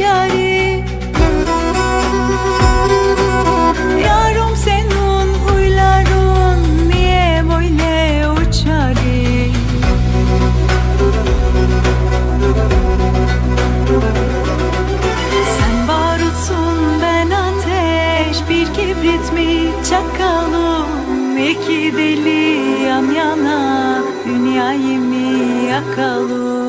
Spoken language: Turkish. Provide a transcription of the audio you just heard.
yarim Yarım senin huyların niye böyle uçarım Sen barutsun ben ateş bir kibrit mi? Çakalım İki deli yan yana dünyayı mı yakalım?